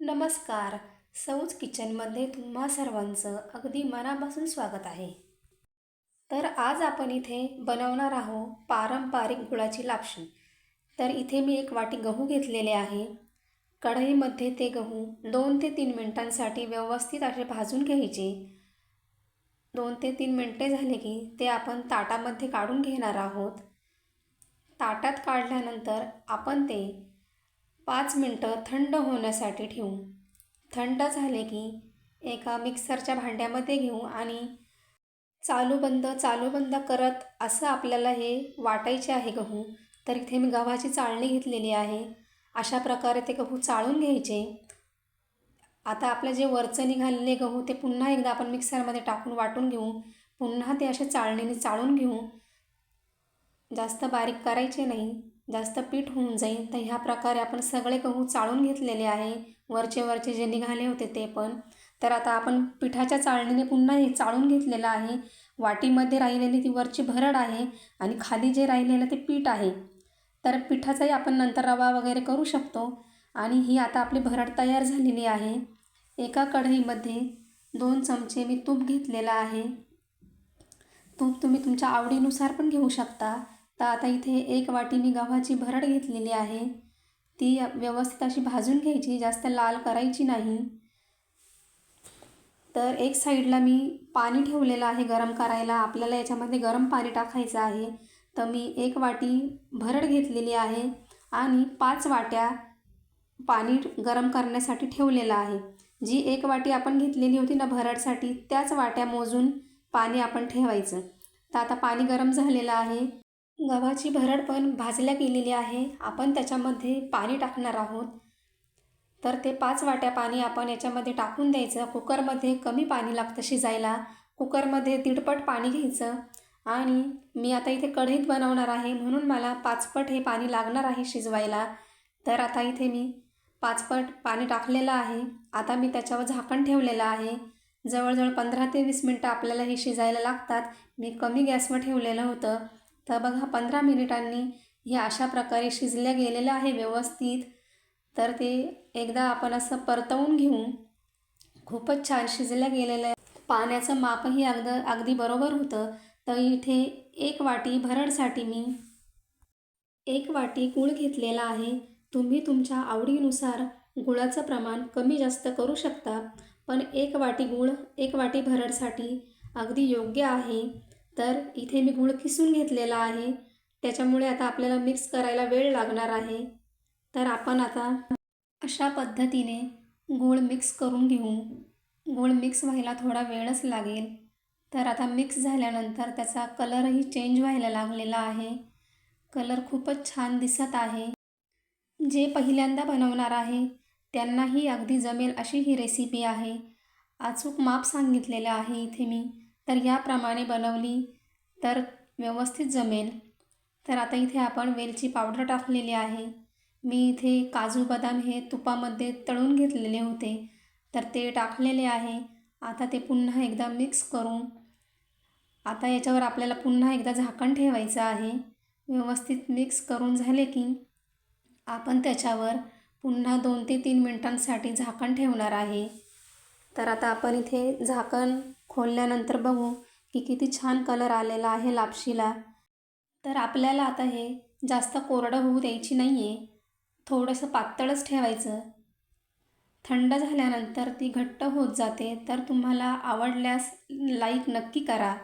नमस्कार. सौज किचनमध्ये तुम्हा सर्वांचं अगदी मनापासून स्वागत आहे. तर आज आपण इथे बनवणार आहोत पारंपरिक गुळाची लापशी. तर इथे मी एक वाटी गहू घेतलेले आहे. कढईमध्ये ते गहू दोन ते तीन मिनटांसाठी व्यवस्थित असे भाजून घ्यायचे. दोन ते तीन मिनटे झाले की ते आपण ताटामध्ये काढून घेणार आहोत. ताटात काढल्यानंतर आपण ते पाच मिनटं थंड होण्यासाठी ठेवू. थंड झाले की एका मिक्सरच्या भांड्यामध्ये घेऊ आणि चालू बंद चालू बंद करत असं आपल्याला हे वाटायचे आहे गहू तर इथे मी गव्हाची चाळणी घेतलेली आहे. अशा प्रकारे ते गहू चाळून घ्यायचे. आता आपलं जे वरचं निघालेले गहू ते पुन्हा एकदा आपण मिक्सरमध्ये टाकून वाटून घेऊ. पुन्हा ते असे चाळणीने चाळून घेऊ. जास्त बारीक करायचे नाही. जास्त पीठ होऊन जाईल. तर ह्या प्रकारे आपण सगळे गहू चाळून घेतलेले आहे. वरचे वरचे जे निघाले होते ते पण. तर आता आपण पिठाच्या चाळणीने पुन्हा हे चाळून घेतलेलं आहे. वाटीमध्ये राहिलेली ती वरची भरड आहे आणि खाली जे राहिलेलं ते पीठ आहे. तर पिठाचाही आपण नंतर रवा वगैरे करू शकतो. आणि ही आता आपली भरड तयार झालेली आहे. एका कढईमध्ये दोन चमचे मी तूप घेतलेलं आहे. तूप तुम्ही तुमच्या आवडीनुसार पण घेऊ शकता. तर आता इथे एक वाटी मी गव्हाची भरड घेतलेली आहे. ती व्यवस्थित अशी भाजून घ्यायची जास्त लाल करायची नाही. तर एक साईडला मी पाणी ठेवलेलं आहे गरम करायला. आपल्याला याच्यामध्ये गरम पाणी टाकायचं आहे. तर मी एक वाटी भरड घेतलेली आहे आणि पाच वाट्या पाणी गरम करण्यासाठी ठेवलेलं आहे. जी एक वाटी आपण घेतलेली होती ना भरडसाठी त्याच वाट्या मोजून पाणी आपण ठेवायचं. तर आता पाणी गरम झालेलं आहे. गव्हाची भरड पण भाजल्या गेलेली आहे. आपण त्याच्यामध्ये पाणी टाकणार आहोत. तर ते पाच वाट्या पाणी आपण याच्यामध्ये टाकून द्यायचं. कुकरमध्ये कमी पाणी लागतं शिजायला. कुकरमध्ये दीडपट पाणी घ्यायचं. आणि मी आता इथे कढईत बनवणार आहे. म्हणून मला पाचपट हे पाणी लागणार आहे शिजवायला. तर आता इथे मी पाचपट पाणी टाकलेलं आहे. आता मी त्याच्यावर झाकण ठेवलेलं आहे. जवळजवळ पंधरा ते वीस मिनटं आपल्याला हे शिजायला लागतात. मी कमी गॅसवर ठेवलेलं होतं. तर बघा पंधरा मिनिटांनी हे अशा प्रकारे शिजल्या गेलेलं आहे व्यवस्थित. तर ते एकदा आपण असं परतवून घेऊ. खूपच छान शिजल्या गेलेलं आहे. पाण्याचं मापही अगद अगदी बरोबर होतं. तर इथे एक वाटी भरडसाठी मी एक वाटी गूळ घेतलेला आहे. तुम्ही तुमच्या आवडीनुसार गुळाचं प्रमाण कमी जास्त करू शकता पण एक वाटी गूळ एक वाटी भरडसाठी अगदी योग्य आहे. तर इथे मी गूळ किसून घेतलेला आहे. त्याच्यामुळे आता आपल्याला मिक्स करायला वेळ लागणार आहे. तर आपण आता अशा पद्धतीने गूळ मिक्स करून घेऊ. गूळ मिक्स व्हायला थोडा वेळच लागेल. तर आता मिक्स झाल्यानंतर त्याचा कलरही चेंज व्हायला लागलेला आहे. कलर खूपच छान दिसत आहे. जे पहिल्यांदा बनवणार आहे त्यांनाही अगदी जमेल अशी ही रेसिपी आहे. अचूक माप सांगितलेलं आहे इथे मी. तर याप्रमाणे बनवली तर व्यवस्थित जमेल. तर आता इथे आपण वेलची पावडर टाकलेली आहे. मी इथे काजू बदाम हे तुपामध्ये तळून घेतलेले होते. तर ते टाकलेले आहे. आता ते पुन्हा एकदा मिक्स करून आता याच्यावर आपल्याला पुन्हा एकदा झाकण ठेवायचं आहे. व्यवस्थित मिक्स करून झाले की आपण त्याच्यावर पुन्हा दोन ते तीन मिनटांसाठी झाकण ठेवणार आहे. तर आता आपण इथे झाकण खोलल्यानंतर बघू की किती छान कलर आलेला आहे लापशीला. तर आपल्याला आता हे जास्त कोरडं होऊ द्यायची नाही आहे थोडंसं पातळच ठेवायचं. थंड झाल्यानंतर ती घट्ट होत जाते. तर तुम्हाला आवडल्यास लाईक नक्की करा.